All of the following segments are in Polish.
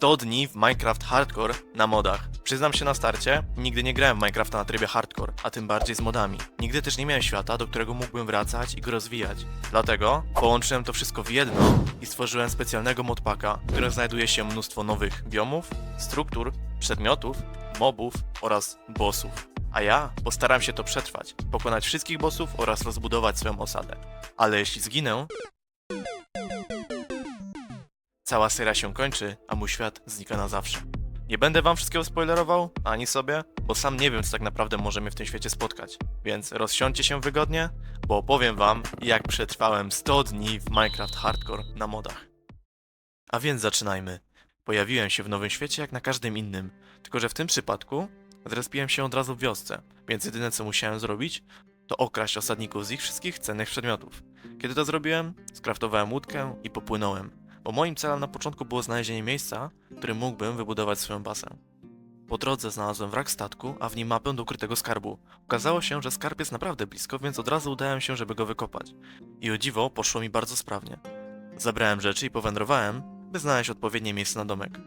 100 dni w Minecraft Hardcore na modach. Przyznam się na starcie, nigdy nie grałem w Minecrafta na trybie Hardcore, a tym bardziej z modami. Nigdy też nie miałem świata, do którego mógłbym wracać i go rozwijać. Dlatego połączyłem to wszystko w jedno i stworzyłem specjalnego modpaka, w którym znajduje się mnóstwo nowych biomów, struktur, przedmiotów, mobów oraz bossów. A ja postaram się to przetrwać, pokonać wszystkich bossów oraz rozbudować swoją osadę. Ale jeśli zginę, cała seria się kończy, a mój świat znika na zawsze. Nie będę wam wszystkiego spoilerował, ani sobie, bo sam nie wiem, co tak naprawdę może mnie w tym świecie spotkać. Więc rozsiądźcie się wygodnie, bo opowiem wam, jak przetrwałem 100 dni w Minecraft Hardcore na modach. A więc zaczynajmy. Pojawiłem się w nowym świecie jak na każdym innym, tylko że w tym przypadku zrespiłem się od razu w wiosce, więc jedyne co musiałem zrobić, to okraść osadników z ich wszystkich cennych przedmiotów. Kiedy to zrobiłem, skraftowałem łódkę i popłynąłem, bo moim celem na początku było znalezienie miejsca, w którym mógłbym wybudować swoją bazę. Po drodze znalazłem wrak statku, a w nim mapę do ukrytego skarbu. Okazało się, że skarb jest naprawdę blisko, więc od razu udałem się, żeby go wykopać. I o dziwo poszło mi bardzo sprawnie. Zabrałem rzeczy i powędrowałem, by znaleźć odpowiednie miejsce na domek.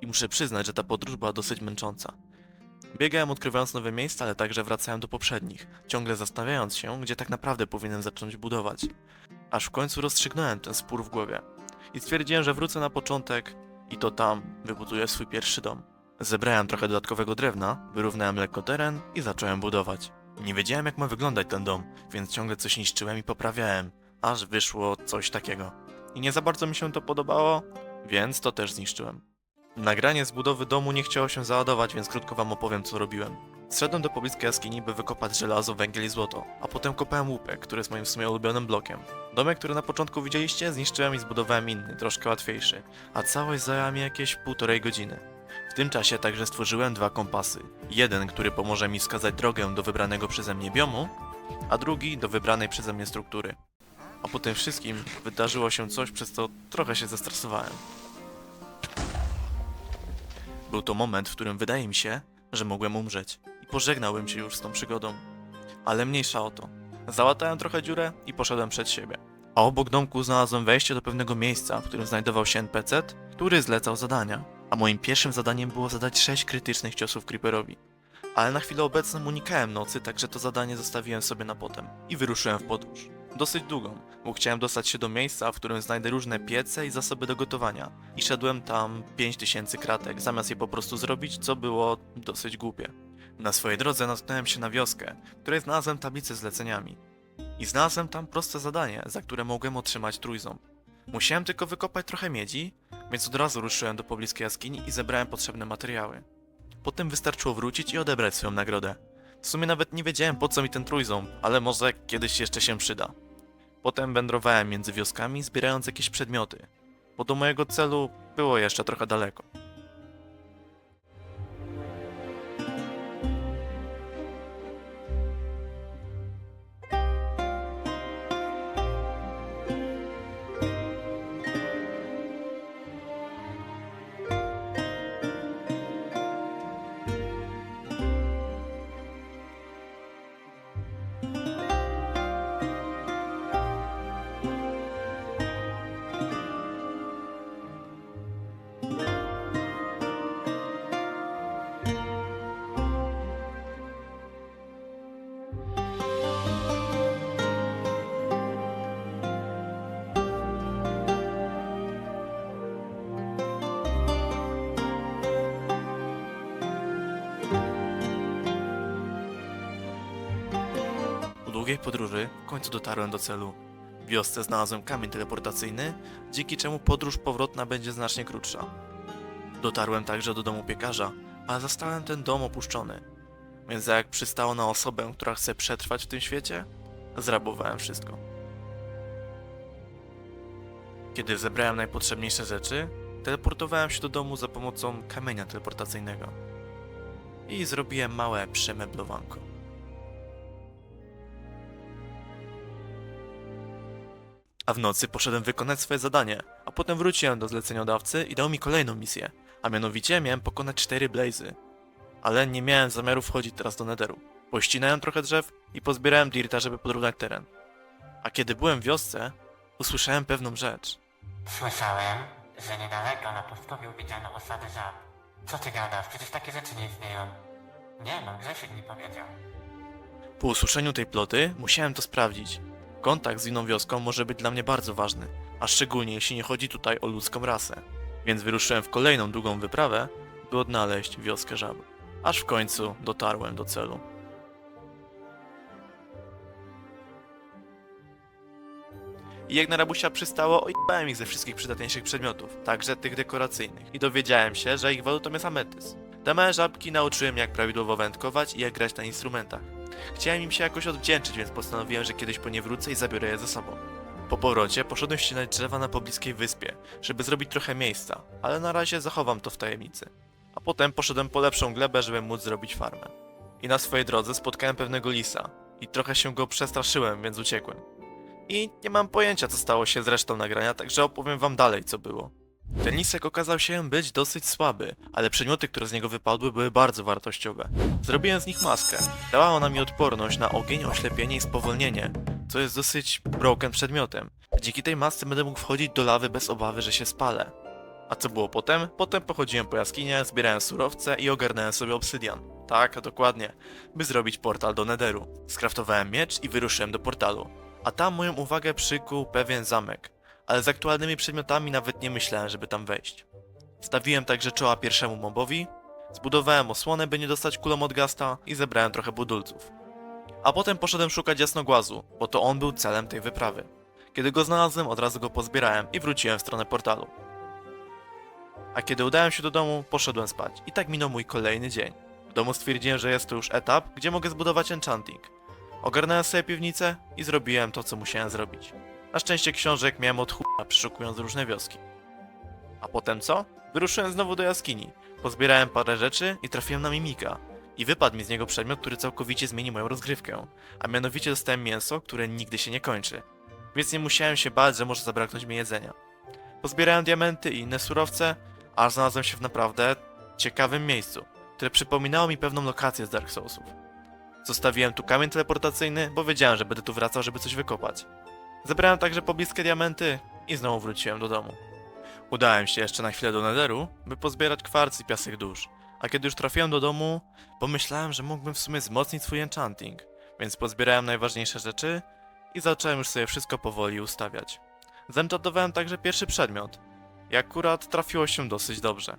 I muszę przyznać, że ta podróż była dosyć męcząca. Biegałem odkrywając nowe miejsca, ale także wracałem do poprzednich, ciągle zastanawiając się, gdzie tak naprawdę powinienem zacząć budować. Aż w końcu rozstrzygnąłem ten spór w głowie. I stwierdziłem, że wrócę na początek i to tam wybuduję swój pierwszy dom. Zebrałem trochę dodatkowego drewna, wyrównałem lekko teren i zacząłem budować. Nie wiedziałem jak ma wyglądać ten dom, więc ciągle coś niszczyłem i poprawiałem, aż wyszło coś takiego. I nie za bardzo mi się to podobało, więc to też zniszczyłem. Nagranie z budowy domu nie chciało się załadować, więc krótko wam opowiem co robiłem. Zszedłem do pobliskiej jaskini, by wykopać żelazo, węgiel i złoto, a potem kopałem łupek, który jest moim w sumie ulubionym blokiem. Domek, który na początku widzieliście, zniszczyłem i zbudowałem inny, troszkę łatwiejszy, a całość zajęła mi jakieś półtorej godziny. W tym czasie także stworzyłem dwa kompasy. Jeden, który pomoże mi wskazać drogę do wybranego przeze mnie biomu, a drugi do wybranej przeze mnie struktury. A po tym wszystkim wydarzyło się coś, przez co trochę się zestresowałem. Był to moment, w którym wydaje mi się, że mogłem umrzeć i pożegnałem się już z tą przygodą. Ale mniejsza o to. Załatałem trochę dziurę i poszedłem przed siebie. A obok domku znalazłem wejście do pewnego miejsca, w którym znajdował się NPC, który zlecał zadania. A moim pierwszym zadaniem było zadać 6 krytycznych ciosów Creeperowi. Ale na chwilę obecną unikałem nocy, także to zadanie zostawiłem sobie na potem. I wyruszyłem w podróż. Dosyć długą, bo chciałem dostać się do miejsca, w którym znajdę różne piece i zasoby do gotowania. I szedłem tam 5000 kratek, zamiast je po prostu zrobić, co było dosyć głupie. Na swojej drodze natknąłem się na wioskę, w której znalazłem tablicę z. I znalazłem tam proste zadanie, za które mogłem otrzymać trójząb. Musiałem tylko wykopać trochę miedzi, więc od razu ruszyłem do pobliskiej jaskini i zebrałem potrzebne materiały. Potem wystarczyło wrócić i odebrać swoją nagrodę. W sumie nawet nie wiedziałem po co mi ten trójząb, ale może kiedyś jeszcze się przyda. Potem wędrowałem między wioskami, zbierając jakieś przedmioty, bo do mojego celu było jeszcze trochę daleko. Długiej podróży w końcu dotarłem do celu. W wiosce znalazłem kamień teleportacyjny, dzięki czemu podróż powrotna będzie znacznie krótsza. Dotarłem także do domu piekarza, ale zastałem ten dom opuszczony. Więc jak przystało na osobę, która chce przetrwać w tym świecie, zrabowałem wszystko. Kiedy zebrałem najpotrzebniejsze rzeczy, teleportowałem się do domu za pomocą kamienia teleportacyjnego. I zrobiłem małe przemeblowanko. A w nocy poszedłem wykonać swoje zadanie, a potem wróciłem do zleceniodawcy i dał mi kolejną misję, a mianowicie miałem pokonać cztery blazy. Ale nie miałem zamiaru wchodzić teraz do netheru. Pościnałem trochę drzew i pozbierałem dirta, żeby podrównać teren. A kiedy byłem w wiosce, usłyszałem pewną rzecz. Słyszałem, że niedaleko na pustkowiu widziano osady żab. Co ty gadasz? Przecież takie rzeczy nie istnieją. Nie no, Grzesiek mi powiedział. Po usłyszeniu tej ploty musiałem to sprawdzić. Kontakt z inną wioską może być dla mnie bardzo ważny, a szczególnie jeśli nie chodzi tutaj o ludzką rasę. Więc wyruszyłem w kolejną długą wyprawę, by odnaleźć wioskę żab. Aż w końcu dotarłem do celu. I jak na rabusia przystało, ojebałem ich ze wszystkich przydatniejszych przedmiotów, także tych dekoracyjnych. I dowiedziałem się, że ich walutą jest ametys. Te małe żabki nauczyły mnie jak prawidłowo wędkować i jak grać na instrumentach. Chciałem im się jakoś odwdzięczyć, więc postanowiłem, że kiedyś po nie wrócę i zabiorę je ze sobą. Po powrocie poszedłem ścinać drzewa na pobliskiej wyspie, żeby zrobić trochę miejsca, ale na razie zachowam to w tajemnicy. A potem poszedłem po lepszą glebę, żeby móc zrobić farmę. I na swojej drodze spotkałem pewnego lisa i trochę się go przestraszyłem, więc uciekłem. I nie mam pojęcia, co stało się z resztą nagrania, także opowiem wam dalej, co było. Ten lisek okazał się być dosyć słaby, ale przedmioty, które z niego wypadły, były bardzo wartościowe. Zrobiłem z nich maskę. Dała ona mi odporność na ogień, oślepienie i spowolnienie, co jest dosyć broken przedmiotem. Dzięki tej masce będę mógł wchodzić do lawy bez obawy, że się spalę. A co było potem? Potem pochodziłem po jaskiniach, zbierałem surowce i ogarnąłem sobie obsydian. Tak, dokładnie. By zrobić portal do Netheru. Skraftowałem miecz i wyruszyłem do portalu. A tam moją uwagę przykuł pewien zamek. Ale z aktualnymi przedmiotami nawet nie myślałem, żeby tam wejść. Stawiłem także czoła pierwszemu mobowi, zbudowałem osłonę, by nie dostać kulą od gasta i zebrałem trochę budulców. A potem poszedłem szukać jasnogłazu, bo to on był celem tej wyprawy. Kiedy go znalazłem, od razu go pozbierałem i wróciłem w stronę portalu. A kiedy udałem się do domu, poszedłem spać. I tak minął mój kolejny dzień. W domu stwierdziłem, że jest to już etap, gdzie mogę zbudować enchanting. Ogarnąłem sobie piwnicę i zrobiłem to, co musiałem zrobić. Na szczęście książek miałem od chuja, przeszukując różne wioski. A potem co? Wyruszyłem znowu do jaskini. Pozbierałem parę rzeczy i trafiłem na mimika. I wypadł mi z niego przedmiot, który całkowicie zmieni moją rozgrywkę. A mianowicie dostałem mięso, które nigdy się nie kończy. Więc nie musiałem się bać, że może zabraknąć mi jedzenia. Pozbierałem diamenty i inne surowce, aż znalazłem się w naprawdę ciekawym miejscu, które przypominało mi pewną lokację z Dark Soulsów. Zostawiłem tu kamień teleportacyjny, bo wiedziałem, że będę tu wracał, żeby coś wykopać. Zebrałem także pobliskie diamenty i znowu wróciłem do domu. Udałem się jeszcze na chwilę do Netheru, by pozbierać kwarc i piasek dusz. A kiedy już trafiłem do domu, pomyślałem, że mógłbym w sumie wzmocnić swój enchanting, więc pozbierałem najważniejsze rzeczy i zacząłem już sobie wszystko powoli ustawiać. Zenchantowałem także pierwszy przedmiot i akurat trafiło się dosyć dobrze.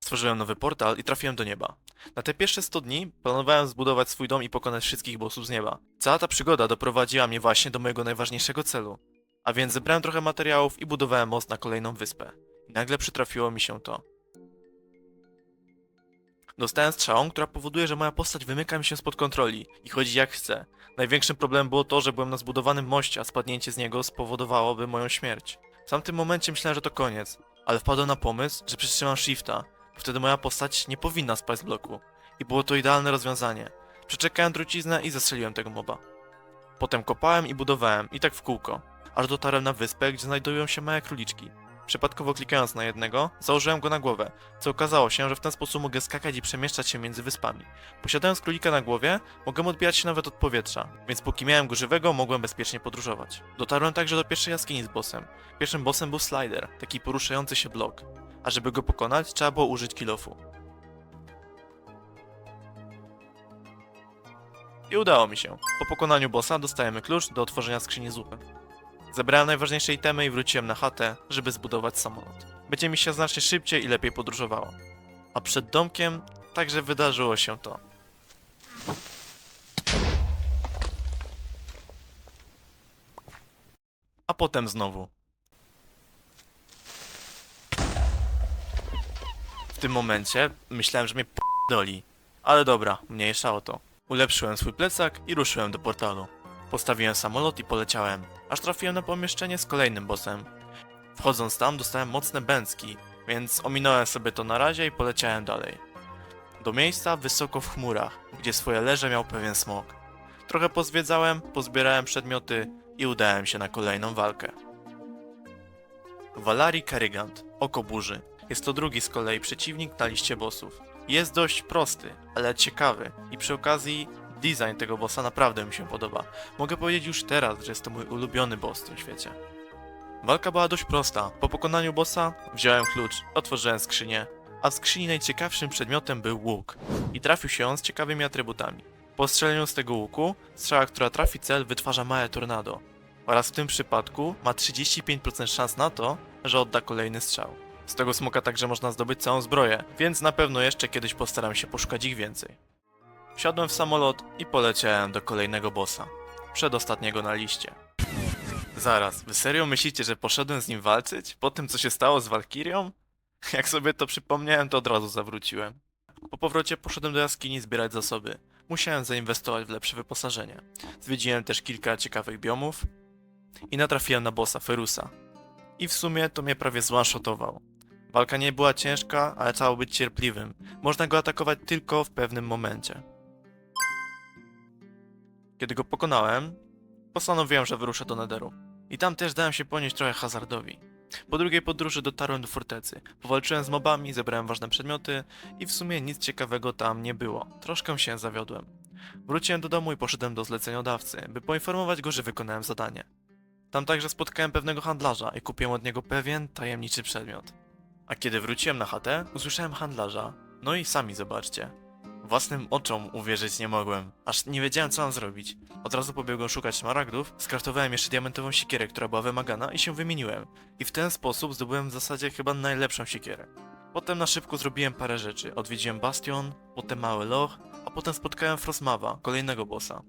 Stworzyłem nowy portal i trafiłem do nieba. Na te pierwsze 100 dni planowałem zbudować swój dom i pokonać wszystkich bossów z nieba. Cała ta przygoda doprowadziła mnie właśnie do mojego najważniejszego celu. A więc zebrałem trochę materiałów i budowałem most na kolejną wyspę. I nagle przytrafiło mi się to. Dostałem strzałą, która powoduje, że moja postać wymyka mi się spod kontroli i chodzi jak chce. Największym problemem było to, że byłem na zbudowanym moście, a spadnięcie z niego spowodowałoby moją śmierć. W tamtym momencie myślałem, że to koniec, ale wpadłem na pomysł, że przytrzymam shifta. Wtedy moja postać nie powinna spać z bloku. I było to idealne rozwiązanie. Przeczekałem truciznę i zastrzeliłem tego moba. Potem kopałem i budowałem, i tak w kółko. Aż dotarłem na wyspę, gdzie znajdują się małe króliczki. Przypadkowo klikając na jednego, założyłem go na głowę, co okazało się, że w ten sposób mogę skakać i przemieszczać się między wyspami. Posiadając królika na głowie, mogłem odbijać się nawet od powietrza, więc póki miałem go żywego, mogłem bezpiecznie podróżować. Dotarłem także do pierwszej jaskini z bossem. Pierwszym bossem był Slider, taki poruszający się blok. A żeby go pokonać, trzeba było użyć kilofu. I udało mi się. Po pokonaniu bossa dostajemy klucz do otworzenia skrzyni zupy. Zebrałem najważniejsze itemy i wróciłem na chatę, żeby zbudować samolot. Będzie mi się znacznie szybciej i lepiej podróżowało. A przed domkiem także wydarzyło się to. A potem znowu. Tym momencie myślałem, że mnie p***doli. Ale dobra, mniejsza o to. Ulepszyłem swój plecak i ruszyłem do portalu. Postawiłem samolot i poleciałem, aż trafiłem na pomieszczenie z kolejnym bossem. Wchodząc tam dostałem mocne bęcki, więc ominąłem sobie to na razie i poleciałem dalej. Do miejsca wysoko w chmurach, gdzie swoje leże miał pewien smok. Trochę pozwiedzałem, pozbierałem przedmioty i udałem się na kolejną walkę. Valari Kerrigant, Oko Burzy. Jest to drugi z kolei przeciwnik na liście bossów. Jest dość prosty, ale ciekawy i przy okazji design tego bossa naprawdę mi się podoba. Mogę powiedzieć już teraz, że jest to mój ulubiony boss w tym świecie. Walka była dość prosta. Po pokonaniu bossa wziąłem klucz, otworzyłem skrzynię, a w skrzyni najciekawszym przedmiotem był łuk. I trafił się on z ciekawymi atrybutami. Po strzeleniu z tego łuku, strzała, która trafi cel, wytwarza małe tornado. Oraz w tym przypadku ma 35% szans na to, że odda kolejny strzał. Z tego smoka także można zdobyć całą zbroję, więc na pewno jeszcze kiedyś postaram się poszukać ich więcej. Wsiadłem w samolot i poleciałem do kolejnego bossa. Przedostatniego na liście. Zaraz, wy serio myślicie, że poszedłem z nim walczyć? Po tym, co się stało z Walkirią? Jak sobie to przypomniałem, to od razu zawróciłem. Po powrocie poszedłem do jaskini zbierać zasoby. Musiałem zainwestować w lepsze wyposażenie. Zwiedziłem też kilka ciekawych biomów i natrafiłem na bossa Ferusa. I w sumie to mnie prawie zwanshotował. Walka nie była ciężka, ale trzeba być cierpliwym. Można go atakować tylko w pewnym momencie. Kiedy go pokonałem, postanowiłem, że wyruszę do Nederu. I tam też dałem się ponieść trochę hazardowi. Po drugiej podróży dotarłem do fortecy. Powalczyłem z mobami, zebrałem ważne przedmioty i w sumie nic ciekawego tam nie było. Troszkę się zawiodłem. Wróciłem do domu i poszedłem do zleceniodawcy, by poinformować go, że wykonałem zadanie. Tam także spotkałem pewnego handlarza i kupiłem od niego pewien tajemniczy przedmiot. A kiedy wróciłem na chatę, usłyszałem handlarza. No i sami zobaczcie. Własnym oczom uwierzyć nie mogłem, aż nie wiedziałem co mam zrobić. Od razu pobiegłem szukać smaragdów, skraftowałem jeszcze diamentową siekierę, która była wymagana i się wymieniłem. I w ten sposób zdobyłem w zasadzie chyba najlepszą siekierę. Potem na szybko zrobiłem parę rzeczy. Odwiedziłem Bastion, potem Mały Loch, a potem spotkałem Frostmawa, kolejnego bossa.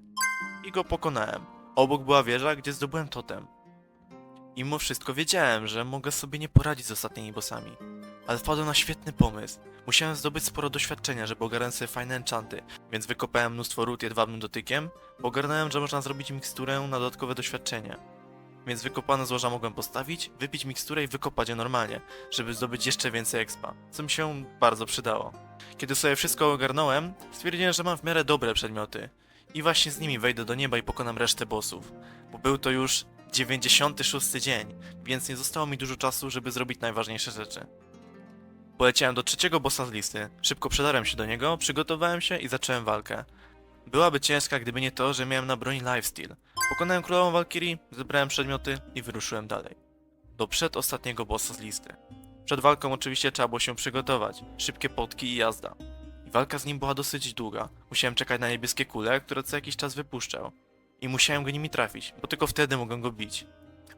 I go pokonałem. Obok była wieża, gdzie zdobyłem totem. I mimo wszystko wiedziałem, że mogę sobie nie poradzić z ostatnimi bossami. Ale wpadłem na świetny pomysł. Musiałem zdobyć sporo doświadczenia, żeby ogarnąć sobie fajne enchanty, więc wykopałem mnóstwo ród jedwabnym dotykiem, bo ogarnąłem, że można zrobić miksturę na dodatkowe doświadczenie. Więc wykopane złoża mogłem postawić, wypić miksturę i wykopać je normalnie, żeby zdobyć jeszcze więcej expa, co mi się bardzo przydało. Kiedy sobie wszystko ogarnąłem, stwierdziłem, że mam w miarę dobre przedmioty. I właśnie z nimi wejdę do nieba i pokonam resztę bossów. Bo był to już 96 dzień, więc nie zostało mi dużo czasu, żeby zrobić najważniejsze rzeczy. Poleciałem do trzeciego bossa z listy. Szybko przedarłem się do niego, przygotowałem się i zacząłem walkę. Byłaby ciężka, gdyby nie to, że miałem na broni lifesteal. Pokonałem królową Valkyrie, zebrałem przedmioty i wyruszyłem dalej. Do przedostatniego bossa z listy. Przed walką oczywiście trzeba było się przygotować. Szybkie potki i jazda. I walka z nim była dosyć długa. Musiałem czekać na niebieskie kule, które co jakiś czas wypuszczał. I musiałem go nimi trafić, bo tylko wtedy mogłem go bić.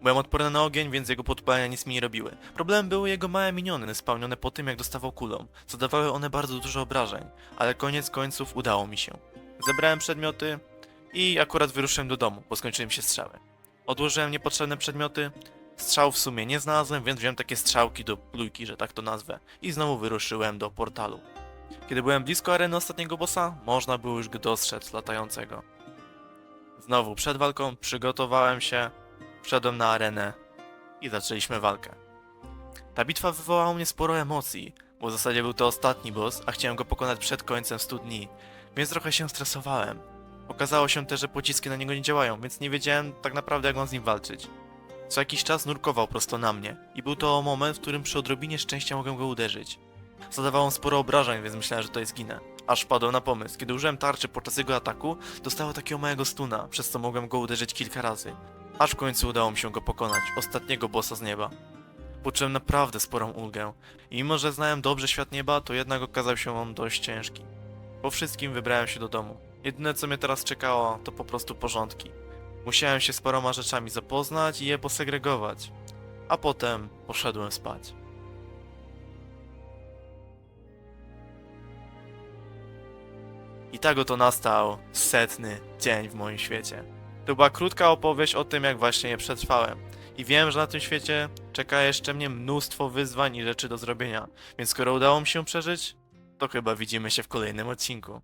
Byłem odporny na ogień, więc jego podpalenia nic mi nie robiły. Problemem były jego małe miniony, spełnione po tym, jak dostawał kulą. Zadawały one bardzo dużo obrażeń, ale koniec końców udało mi się. Zebrałem przedmioty i akurat wyruszyłem do domu, bo skończyły mi się strzały. Odłożyłem niepotrzebne przedmioty. Strzał w sumie nie znalazłem, więc wziąłem takie strzałki do plujki, że tak to nazwę. I znowu wyruszyłem do portalu. Kiedy byłem blisko areny ostatniego bossa, można było już go dostrzec latającego. Znowu przed walką przygotowałem się, wszedłem na arenę i zaczęliśmy walkę. Ta bitwa wywołała u mnie sporo emocji, bo w zasadzie był to ostatni boss, a chciałem go pokonać przed końcem 100 dni, więc trochę się stresowałem. Okazało się też, że pociski na niego nie działają, więc nie wiedziałem tak naprawdę jak mam z nim walczyć. Co jakiś czas nurkował prosto na mnie i był to moment, w którym przy odrobinie szczęścia mogłem go uderzyć. Zadawał on sporo obrażeń, więc myślałem, że to jest ginę. Aż wpadłem na pomysł. Kiedy użyłem tarczy podczas jego ataku, dostało takiego małego stuna, przez co mogłem go uderzyć kilka razy. Aż w końcu udało mi się go pokonać, ostatniego bossa z nieba. Poczułem naprawdę sporą ulgę i mimo, że znałem dobrze świat nieba, to jednak okazał się on dość ciężki. Po wszystkim wybrałem się do domu. Jedyne co mnie teraz czekało, to po prostu porządki. Musiałem się z paroma rzeczami zapoznać i je posegregować. A potem poszedłem spać. I tak oto nastał setny dzień w moim świecie. To była krótka opowieść o tym, jak właśnie je przetrwałem. I wiem, że na tym świecie czeka jeszcze mnie mnóstwo wyzwań i rzeczy do zrobienia. Więc skoro udało mi się przeżyć, to chyba widzimy się w kolejnym odcinku.